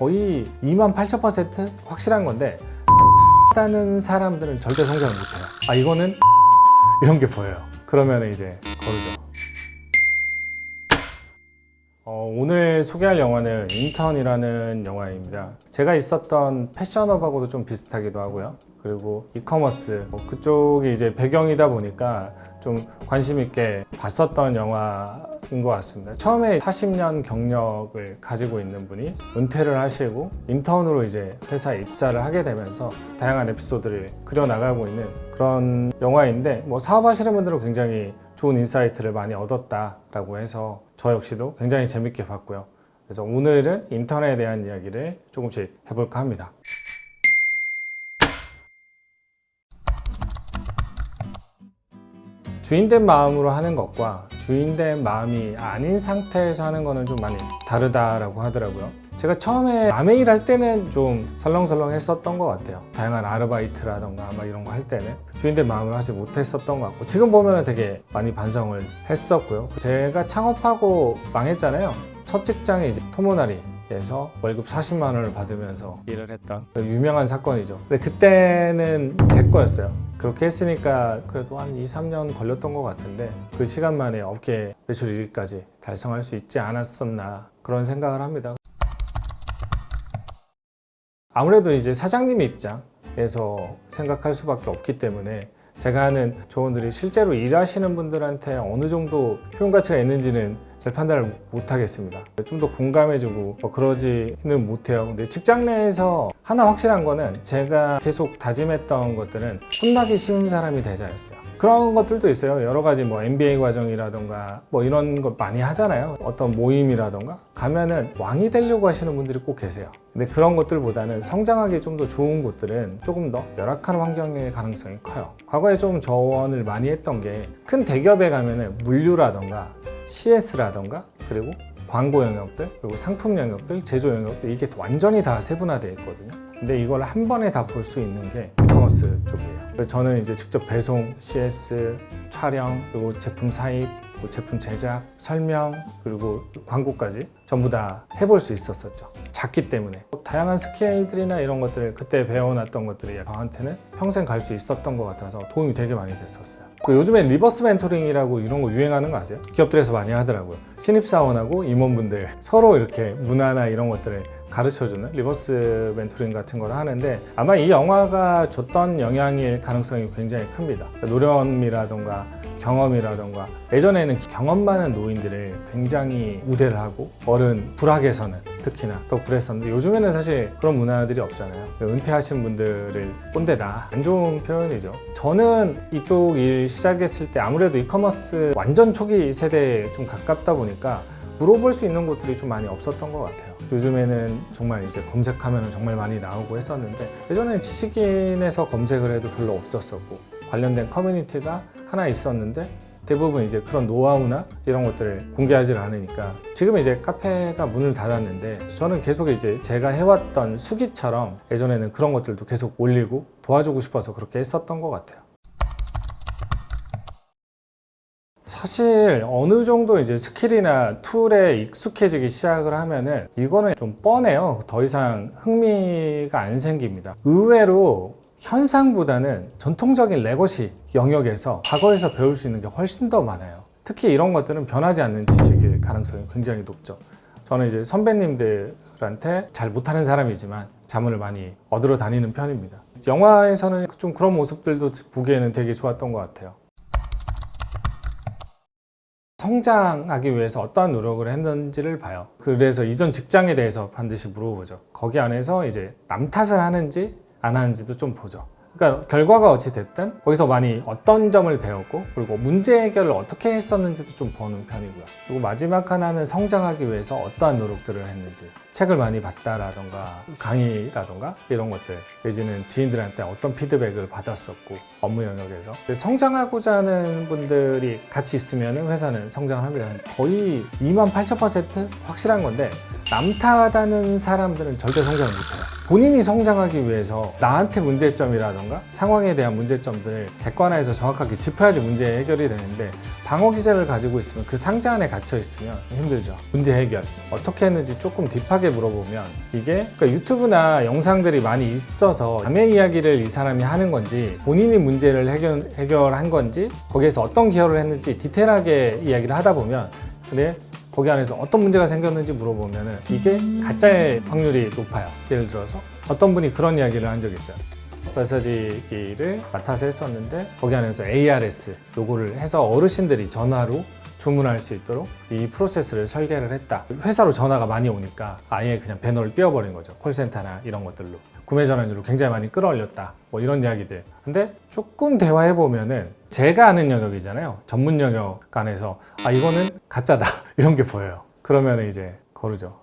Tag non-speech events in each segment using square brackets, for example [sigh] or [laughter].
거의 2만 8천 퍼센트 확실한 건데 다는 사람들은 절대 성장을 못해요. 아 이거는 이런 게 보여요. 그러면 이제 거르죠. 오늘 소개할 영화는 인턴이라는 영화입니다. 제가 있었던 패션업하고도 좀 비슷하기도 하고요. 그리고 이커머스 뭐 그쪽이 이제 배경이다 보니까 좀 관심 있게 봤었던 영화인 것 같습니다. 처음에 40년 경력을 가지고 있는 분이 은퇴를 하시고 인턴으로 이제 회사에 입사를 하게 되면서 다양한 에피소드를 그려 나가고 있는 그런 영화인데 뭐 사업하시는 분들은 굉장히 좋은 인사이트를 많이 얻었다라고 해서 저 역시도 굉장히 재밌게 봤고요. 그래서 오늘은 인턴에 대한 이야기를 조금씩 해볼까 합니다. 주인된 마음으로 하는 것과 주인된 마음이 아닌 상태에서 하는 거는 좀 많이 다르다라고 하더라고요. 제가 처음에 아메 일할 때는 좀 설렁설렁 했었던 것 같아요. 다양한 아르바이트라던가 막 이런 거 할 때는 주인된 마음을 하지 못했었던 것 같고 지금 보면 되게 많이 반성을 했었고요. 제가 창업하고 망했잖아요. 첫 직장이 이제 토모나리 에서 월급 40만 원을 받으면서 일을 했던 그 유명한 사건이죠. 근데 그때는 제 거였어요. 그렇게 했으니까 그래도 한 2, 3년 걸렸던 것 같은데 그 시간 만에 업계 매출 1위까지 달성할 수 있지 않았었나 그런 생각을 합니다. 아무래도 이제 사장님 입장에서 생각할 수밖에 없기 때문에 제가 하는 조언들이 실제로 일하시는 분들한테 어느 정도 효용 가치가 있는지는 잘 판단을 못 하겠습니다. 좀 더 공감해주고 뭐 그러지는 못해요. 근데 직장 내에서 하나 확실한 거는 제가 계속 다짐했던 것들은 혼나기 쉬운 사람이 되자였어요. 그런 것들도 있어요. 여러 가지 뭐 MBA 과정이라던가 뭐 이런 것 많이 하잖아요. 어떤 모임이라던가 가면은 왕이 되려고 하시는 분들이 꼭 계세요. 근데 그런 것들보다는 성장하기 좀 더 좋은 곳들은 조금 더 열악한 환경의 가능성이 커요. 과거에 좀 조언을 많이 했던 게 큰 대기업에 가면은 물류라던가 CS라던가 그리고 광고 영역들 그리고 상품 영역들 제조 영역들 이게 완전히 다 세분화되어 있거든요. 근데 이걸 한 번에 다 볼 수 있는 게 이커머스 쪽이에요. 저는 이제 직접 배송, CS, 촬영 그리고 제품 사입, 뭐 제품 제작, 설명 그리고 광고까지 전부 다 해볼 수 있었었죠. 작기 때문에 다양한 스킬들이나 이런 것들을 그때 배워놨던 것들이 저한테는 평생 갈 수 있었던 것 같아서 도움이 되게 많이 됐었어요. 그 요즘에 리버스 멘토링이라고 이런 거 유행하는 거 아세요? 기업들에서 많이 하더라고요. 신입사원하고 임원분들 서로 이렇게 문화나 이런 것들을 가르쳐주는 리버스 멘토링 같은 걸 하는데 아마 이 영화가 줬던 영향일 가능성이 굉장히 큽니다. 노련미라던가 경험이라던가 예전에는 경험 많은 노인들을 굉장히 우대를 하고 어른 불학에서는 특히나 더 그랬었는데 요즘에는 사실 그런 문화들이 없잖아요. 은퇴하신 분들을 꼰대다 안 좋은 표현이죠. 저는 이쪽 일 시작했을 때 아무래도 이커머스 완전 초기 세대에 좀 가깝다 보니까 물어볼 수 있는 곳들이 좀 많이 없었던 것 같아요. 요즘에는 정말 이제 검색하면 정말 많이 나오고 했었는데 예전에는 지식인에서 검색을 해도 별로 없었었고 관련된 커뮤니티가 하나 있었는데 대부분 이제 그런 노하우나 이런 것들을 공개하지 않으니까 지금 이제 카페가 문을 닫았는데 저는 계속 이제 제가 해왔던 수기처럼 예전에는 그런 것들도 계속 올리고 도와주고 싶어서 그렇게 했었던 것 같아요. 사실 어느 정도 이제 스킬이나 툴에 익숙해지기 시작을 하면은 이거는 좀 뻔해요. 더 이상 흥미가 안 생깁니다. 의외로 현상보다는 전통적인 레거시 영역에서 과거에서 배울 수 있는 게 훨씬 더 많아요. 특히 이런 것들은 변하지 않는 지식일 가능성이 굉장히 높죠. 저는 이제 선배님들한테 잘 못하는 사람이지만 자문을 많이 얻으러 다니는 편입니다. 영화에서는 좀 그런 모습들도 보기에는 되게 좋았던 것 같아요. 성장하기 위해서 어떠한 노력을 했는지를 봐요. 그래서 이전 직장에 대해서 반드시 물어보죠. 거기 안에서 이제 남 탓을 하는지 안 하는지도 좀 보죠. 그러니까 결과가 어찌 됐든 거기서 많이 어떤 점을 배웠고 그리고 문제 해결을 어떻게 했었는지도 좀 보는 편이고요. 그리고 마지막 하나는 성장하기 위해서 어떠한 노력들을 했는지 책을 많이 봤다라던가 강의라던가 이런 것들 내지는 지인들한테 어떤 피드백을 받았었고 업무 영역에서 성장하고자 하는 분들이 같이 있으면 회사는 성장을 합니다. 거의 2만 8천 퍼센트 확실한 건데 남 탓하는 사람들은 절대 성장을 못해요. 본인이 성장하기 위해서 나한테 문제점이라던가 상황에 대한 문제점들을 객관화해서 정확하게 짚어야지 문제 해결이 되는데 방어 기제를 가지고 있으면 그 상자 안에 갇혀 있으면 힘들죠. 문제 해결 어떻게 했는지 조금 딥하게 물어보면 이게 그러니까 유튜브나 영상들이 많이 있어서 남의 이야기를 이 사람이 하는 건지 본인이 문제를 해결, 해결한 건지 거기에서 어떤 기여를 했는지 디테일하게 이야기를 하다 보면 근데 거기 안에서 어떤 문제가 생겼는지 물어보면은 이게 가짜일 확률이 높아요. 예를 들어서 어떤 분이 그런 이야기를 한 적이 있어요. 마사지기를 맡아서 했었는데 거기 안에서 ARS 요거를 해서 어르신들이 전화로 주문할 수 있도록 이 프로세스를 설계를 했다. 회사로 전화가 많이 오니까 아예 그냥 배너를 띄워버린 거죠. 콜센터나 이런 것들로. 구매 전환율을 굉장히 많이 끌어올렸다. 뭐 이런 이야기들. 근데 조금 대화해 보면은 제가 아는 영역이잖아요. 전문 영역 안에서 아 이거는 가짜다 [laughs] 이런 게 보여요. 그러면 이제 거르죠.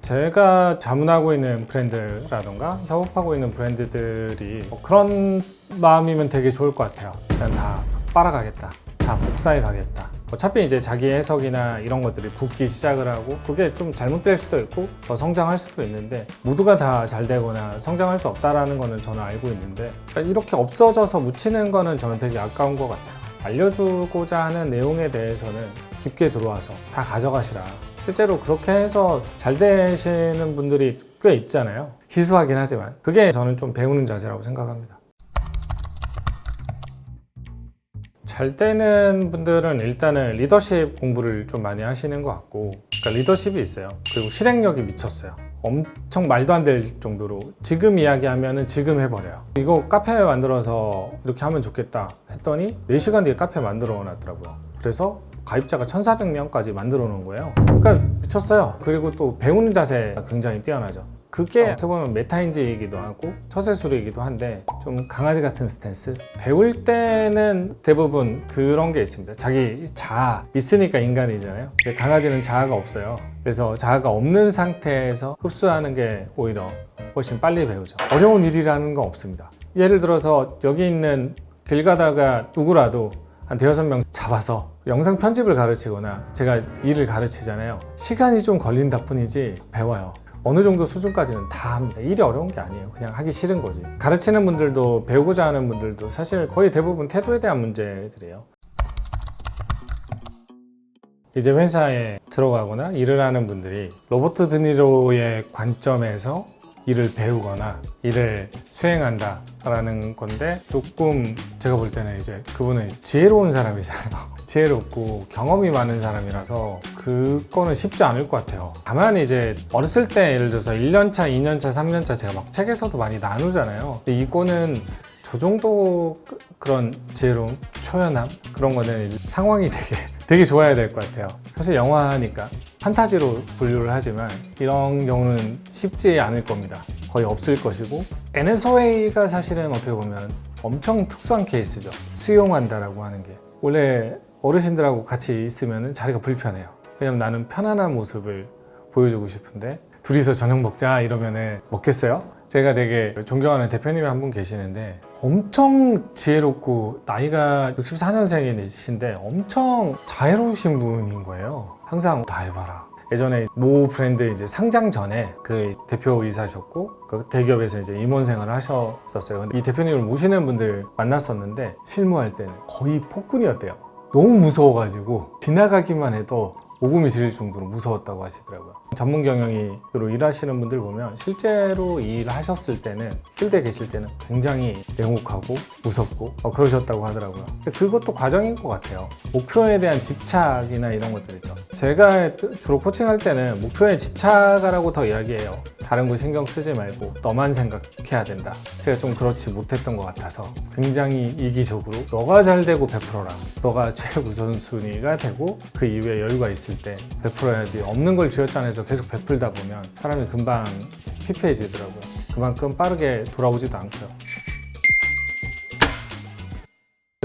제가 자문하고 있는 브랜드라던가 협업하고 있는 브랜드들이 뭐 그런 마음이면 되게 좋을 것 같아요. 그냥 다 빨아가겠다. 다 복사해 가겠다. 어차피 이제 자기 해석이나 이런 것들이 붙기 시작을 하고 그게 좀 잘못될 수도 있고 더 성장할 수도 있는데 모두가 다 잘 되거나 성장할 수 없다라는 거는 저는 알고 있는데 그러니까 이렇게 없어져서 묻히는 거는 저는 되게 아까운 것 같아요. 알려주고자 하는 내용에 대해서는 깊게 들어와서 다 가져가시라. 실제로 그렇게 해서 잘 되시는 분들이 꽤 있잖아요. 희소하긴 하지만 그게 저는 좀 배우는 자세라고 생각합니다. 잘 되는 분들은 일단은 리더십 공부를 좀 많이 하시는 것 같고 그러니까 리더십이 있어요. 그리고 실행력이 미쳤어요. 엄청 말도 안 될 정도로 지금 이야기하면은 지금 해버려요. 이거 카페 만들어서 이렇게 하면 좋겠다 했더니 4시간 뒤에 카페 만들어 놨더라고요. 그래서 가입자가 1,400명까지 만들어 놓은 거예요. 그러니까 미쳤어요. 그리고 또 배우는 자세가 굉장히 뛰어나죠 그게 어떻게 보면 메타인지이기도 하고 처세술이기도 한데 좀 강아지 같은 스탠스? 배울 때는 대부분 그런 게 있습니다. 자기 자아 있으니까 인간이잖아요. 근데 강아지는 자아가 없어요. 그래서 자아가 없는 상태에서 흡수하는 게 오히려 훨씬 빨리 배우죠. 어려운 일이라는 건 없습니다. 예를 들어서 여기 있는 길 가다가 누구라도 한 대여섯 명 잡아서 영상 편집을 가르치거나 제가 일을 가르치잖아요. 시간이 좀 걸린다 뿐이지 배워요 어느 정도 수준까지는 다 합니다. 일이 어려운 게 아니에요. 그냥 하기 싫은 거지. 가르치는 분들도 배우고자 하는 분들도 사실 거의 대부분 태도에 대한 문제들이에요. 이제 회사에 들어가거나 일을 하는 분들이 로버트 드니로의 관점에서 일을 배우거나 일을 수행한다라는 건데 조금 제가 볼 때는 이제 그분은 지혜로운 사람이잖아요. [laughs] 지혜롭고 경험이 많은 사람이라서 그거는 쉽지 않을 것 같아요. 다만 이제 어렸을 때 예를 들어서 1년차, 2년차, 3년차 제가 막 책에서도 많이 나누잖아요. 이거는 저 정도 그- 그런 지혜로움, 초연함 그런 거는 상황이 되게 되게 좋아야 될 것 같아요. 사실 영화니까 판타지로 분류를 하지만 이런 경우는 쉽지 않을 겁니다. 거의 없을 것이고 NSOA가 사실은 어떻게 보면 엄청 특수한 케이스죠. 수용한다라고 하는 게 원래 어르신들하고 같이 있으면 자리가 불편해요. 왜냐면 나는 편안한 모습을 보여주고 싶은데 둘이서 저녁 먹자 이러면은 먹겠어요? 제가 되게 존경하는 대표님이 한 분 계시는데 엄청 지혜롭고 나이가 64년생이신데 엄청 자애로우신 분인 거예요. 항상 다 해봐라. 예전에 모 브랜드 이제 상장 전에 그 대표이사셨고 그 대기업에서 이제 임원 생활을 하셨었어요. 근데 이 대표님을 모시는 분들 만났었는데 실무할 때는 거의 폭군이었대요. 너무 무서워가지고 지나가기만 해도 오금이 지릴 정도로 무서웠다고 하시더라고요. 전문 경영으로 일하시는 분들 보면 실제로 이 일을 하셨을 때는 필드에 계실 때는 굉장히 냉혹하고 무섭고 어, 그러셨다고 하더라고요. 그것도 과정인 것 같아요. 목표에 대한 집착이나 이런 것들이죠. 제가 주로 코칭할 때는 목표에 집착하라고 더 이야기해요. 다른 거 신경 쓰지 말고 너만 생각해야 된다. 제가 좀 그렇지 못했던 것 같아서 굉장히 이기적으로 너가 잘 되고 베풀어라. 너가 최우선순위가 되고 그 이후에 여유가 있을 때 베풀어야지. 없는 걸 쥐어짜내서 계속 베풀다 보면 사람이 금방 피폐해지더라고요. 그만큼 빠르게 돌아오지도 않고요.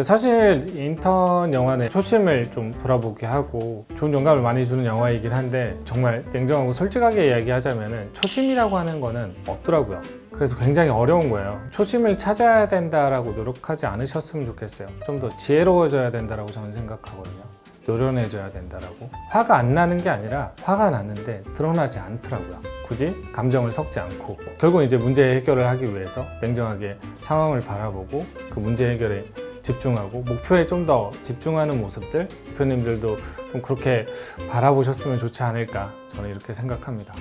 사실 인턴 영화는 초심을 좀 돌아보게 하고 좋은 영감을 많이 주는 영화이긴 한데 정말 냉정하고 솔직하게 이야기하자면 초심이라고 하는 거는 없더라고요. 그래서 굉장히 어려운 거예요. 초심을 찾아야 된다라고 노력하지 않으셨으면 좋겠어요. 좀 더 지혜로워져야 된다라고 저는 생각하거든요. 노련해져야 된다라고. 화가 안 나는 게 아니라 화가 났는데 드러나지 않더라고요. 굳이 감정을 섞지 않고. 결국 이제 문제 해결을 하기 위해서 냉정하게 상황을 바라보고 그 문제 해결에 집중하고 목표에 좀 더 집중하는 모습들 대표님들도 좀 그렇게 바라보셨으면 좋지 않을까 저는 이렇게 생각합니다